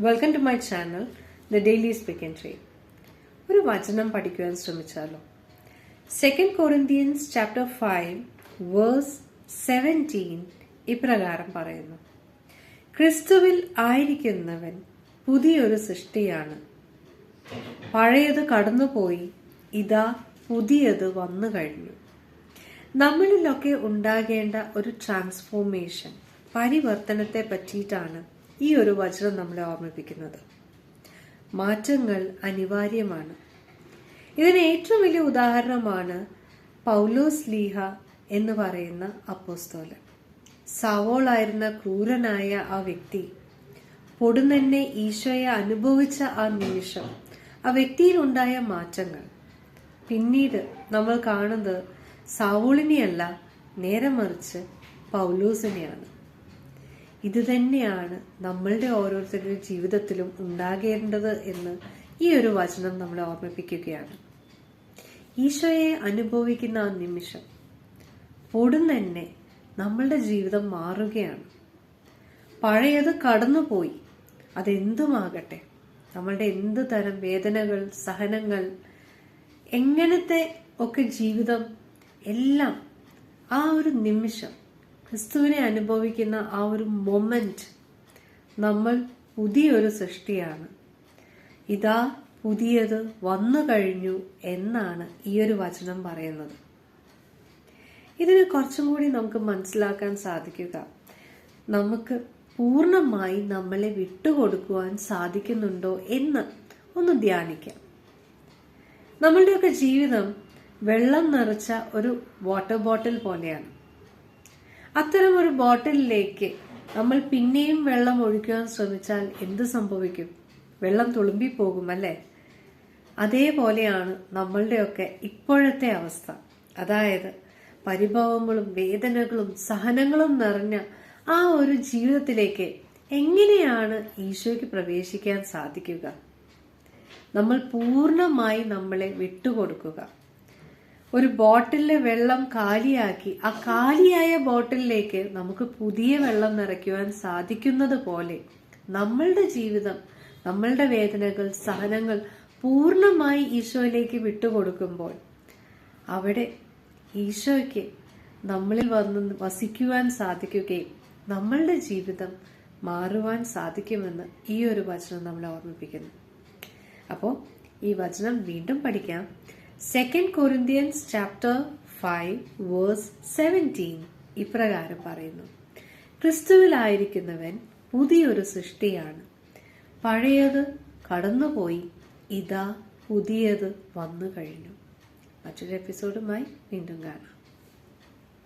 Welcome to my channel the daily speak and tree ഒരു വചനം പഠിക്കുവാൻ ശ്രമിച്ചാലോ? Second Corinthians chapter five verse seventeen ഇപ്രകാരം പറയുന്നു. ക്രിസ്തുവിൽ ആയിരിക്കുന്നവൻ പുതിയൊരു സൃഷ്ടിയാണ്. പഴയത് കടന്നുപോയി ഇതാ പുതിയത് വന്നു കഴിഞ്ഞു. നമ്മളിലൊക്കെ ഉണ്ടാകേണ്ട ഒരു ട്രാൻസ്ഫോർമേഷൻ പരിവർത്തനത്തെ പറ്റിയിട്ടാണ് ഈ ഒരു വചനം നമ്മളെ ഓർമ്മിപ്പിക്കുന്നത്. മാറ്റങ്ങൾ അനിവാര്യമാണ്. ഇതിന് ഏറ്റവും വലിയ ഉദാഹരണമാണ് പൗലോസ് ലീഹ എന്ന് പറയുന്ന അപ്പോസ്തോലൻ. സവോളായിരുന്ന ക്രൂരനായ ആ വ്യക്തി പൊടുന്നന്നെ ഈശോയെ അനുഭവിച്ച ആ നിമിഷം ആ വ്യക്തിയിലുണ്ടായ മാറ്റങ്ങൾ. പിന്നീട് നമ്മൾ കാണുന്നത് സൗളിനെയല്ല നേരെ മറിച്ച് പൗലൂസിനെയാണ്. ഇത് തന്നെയാണ് നമ്മളുടെ ഓരോരുത്തരുടെ ജീവിതത്തിലും ഉണ്ടാകേണ്ടത് എന്ന് ഈ ഒരു വചനം നമ്മളെ ഓർമ്മിപ്പിക്കുകയാണ്. ഈശോയെ അനുഭവിക്കുന്ന ആ നിമിഷം പൊടും തന്നെ നമ്മളുടെ ജീവിതം മാറുകയാണ്. പഴയത് കടന്നുപോയി അതെന്തുമാകട്ടെ? നമ്മളുടെ എന്ത് തരം വേദനകൾ സഹനങ്ങൾ എങ്ങനത്തെ ഒക്കെ ജീവിതം എല്ലാം ആ ഒരു നിമിഷം ക്രിസ്തുവിനെ അനുഭവിക്കുന്ന ആ ഒരു മൊമെന്റ് നമ്മൾ പുതിയൊരു സൃഷ്ടിയാണ്. ഇതാ പുതിയത് വന്നു കഴിഞ്ഞു എന്നാണ് ഈ ഒരു വചനം പറയുന്നത്. ഇതിന് കുറച്ചും കൂടി നമുക്ക് മനസ്സിലാക്കാൻ സാധിക്കുക. നമുക്ക് പൂർണമായി നമ്മളെ വിട്ടുകൊടുക്കുവാൻ സാധിക്കുന്നുണ്ടോ എന്ന് ഒന്ന് ധ്യാനിക്കാം. നമ്മളുടെയൊക്കെ ജീവിതം വെള്ളം നിറച്ച ഒരു വാട്ടർ ബോട്ടിൽ പോലെയാണ്. അത്തരം ഒരു ബോട്ടിലിലേക്ക് നമ്മൾ പിന്നെയും വെള്ളം ഒഴിക്കുവാൻ ശ്രമിച്ചാൽ എന്ത് സംഭവിക്കും? വെള്ളം തുളുമ്പി പോകും അല്ലേ? അതേപോലെയാണ് നമ്മളുടെയൊക്കെ ഇപ്പോഴത്തെ അവസ്ഥ. അതായത് പരിഭവങ്ങളും വേദനകളും സഹനങ്ങളും നിറഞ്ഞ ആ ഒരു ജീവിതത്തിലേക്ക് എങ്ങനെയാണ് ഈശോയ്ക്ക് പ്രവേശിക്കാൻ സാധിക്കുക? നമ്മൾ പൂർണമായി നമ്മളെ വിട്ടുകൊടുക്കുക. ഒരു ബോട്ടിലെ വെള്ളം കാലിയാക്കി ആ കാലിയായ ബോട്ടിലേക്ക് നമുക്ക് പുതിയ വെള്ളം നിറയ്ക്കുവാൻ സാധിക്കുന്നത് പോലെ നമ്മളുടെ ജീവിതം നമ്മളുടെ വേദനകൾ സഹനങ്ങൾ പൂർണമായി ഈശോയിലേക്ക് വിട്ടുകൊടുക്കുമ്പോൾ അവിടെ ഈശോയ്ക്ക് നമ്മളിൽ വന്ന് വസിക്കുവാൻ സാധിക്കുകയും നമ്മളുടെ ജീവിതം മാറുവാൻ സാധിക്കുമെന്ന് ഈ ഒരു വചനം നമ്മളെ ഓർമ്മിപ്പിക്കുന്നു. അപ്പോൾ ഈ വചനം വീണ്ടും പഠിക്കാം. Second Corinthians chapter five verse seventeen ഇപ്രകാരം പറയുന്നു. ക്രിസ്തുവിലായിരിക്കുന്നവൻ പുതിയൊരു സൃഷ്ടിയാണ്. പഴയത് കടന്നുപോയി ഇതാ പുതിയത് വന്നു കഴിഞ്ഞു മറ്റൊരു എപ്പിസോഡുമായി വീണ്ടും കാണാം.